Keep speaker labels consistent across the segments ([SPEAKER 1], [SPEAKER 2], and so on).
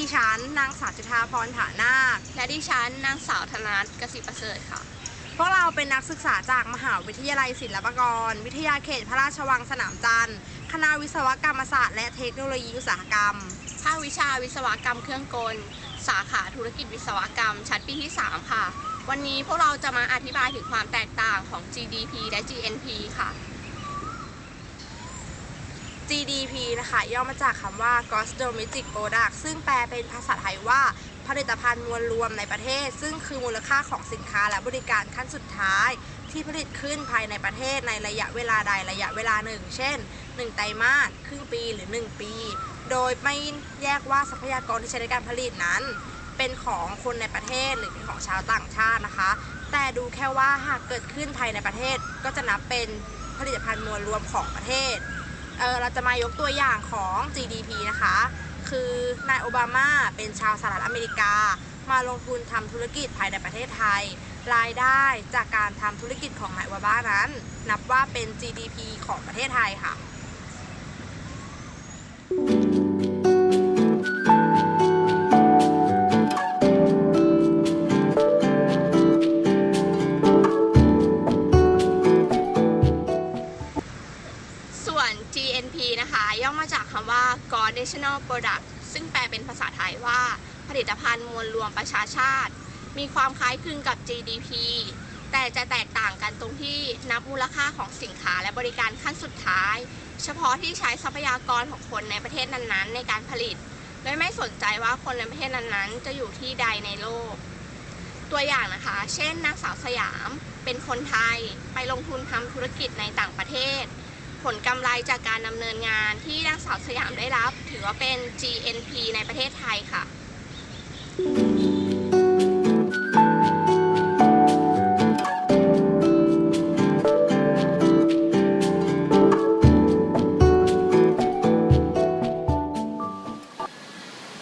[SPEAKER 1] ดิฉันนางสาวจุธาพรฐานาค
[SPEAKER 2] และดิฉันนางสาวธนัทกสิประเสริฐค่ะ
[SPEAKER 1] พวกเราเป็นนักศึกษาจากมหาวิทยาลัยศิลปากร วิทยาเขตพระราชวังสนามจันทร์ คณะวิศวกรรมศาสตร์และเทคโนโลยีอุตสาหกรรม
[SPEAKER 2] ภาควิชาวิศวกรรมเครื่องกล สาขาธุรกิจวิศวกรรม ชั้นปีที่ 3 ค่ะ วันนี้พวกเราจะมาอธิบายถึงความแตกต่างของ GDP และ GNP ค่ะ
[SPEAKER 1] GDP นะคะ ย่อมาจากคำว่า Gross Domestic Product ซึ่งแปลเป็นภาษาไทยว่าผลิตภัณฑ์มวลรวมในประเทศ ซึ่งคือมูลค่าของสินค้าและบริการขั้นสุดท้าย ที่ผลิตขึ้นภายในประเทศในระยะเวลาใดระยะเวลาหนึ่ง เช่น 1 ไตรมาสครึ่งปีหรือ 1 ปี โดยไม่แยกว่าทรัพยากรที่ใช้ในการผลิตนั้น เป็นของคนในประเทศหรือเป็นของชาวต่างชาตินะคะ แต่ดูแค่ว่าหากเกิดขึ้นภายในประเทศก็จะนับเป็นผลิตภัณฑ์มวลรวมของประเทศ เออเราจะมายกตัวอย่างของ GDP นะคะ คือนายโอบามาเป็นชาวสหรัฐอเมริกา มาลงทุนทำธุรกิจภายในประเทศไทย รายได้จากการทำธุรกิจของนายโอบามานั้น นับว่าเป็น GDP ของประเทศไทยค่ะ
[SPEAKER 2] วน GNP นะคะ ย่อมาจากคำว่า Gross National Product ซึ่งแปลเป็นภาษาไทยว่า ผลิตภัณฑ์มวลรวมประชาชาติ มีความคล้ายคลึงกับ GDP แต่จะแตกต่างกันตรงที่นับมูลค่าของสินค้าและบริการขั้นสุดท้าย เฉพาะที่ใช้ทรัพยากรของคนในประเทศนั้นๆ ในการผลิต โดยไม่สนใจว่าคนในประเทศนั้นๆ จะอยู่ที่ใดในโลก ตัวอย่างนะคะ เช่นนางสาวสยาม เป็นคนไทย ไปลงทุนทำธุรกิจในต่างประเทศ ผลกำไรจากการดำเนินงานที่นางสาวสยามได้รับ ถือว่าเป็น GNP ในประเทศไทยค่ะ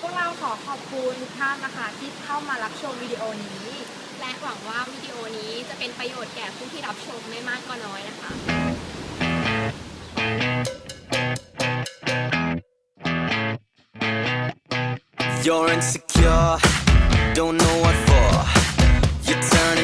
[SPEAKER 1] พวกเราขอขอบคุณทุกท่านนะคะที่เข้ามารับชมวิดีโอนี้
[SPEAKER 2] และหวังว่าวิดีโอนี้จะเป็นประโยชน์แก่ผู้ที่รับชมไม่มากก็น้อยนะคะ
[SPEAKER 3] You're insecure, don't know what for. You turn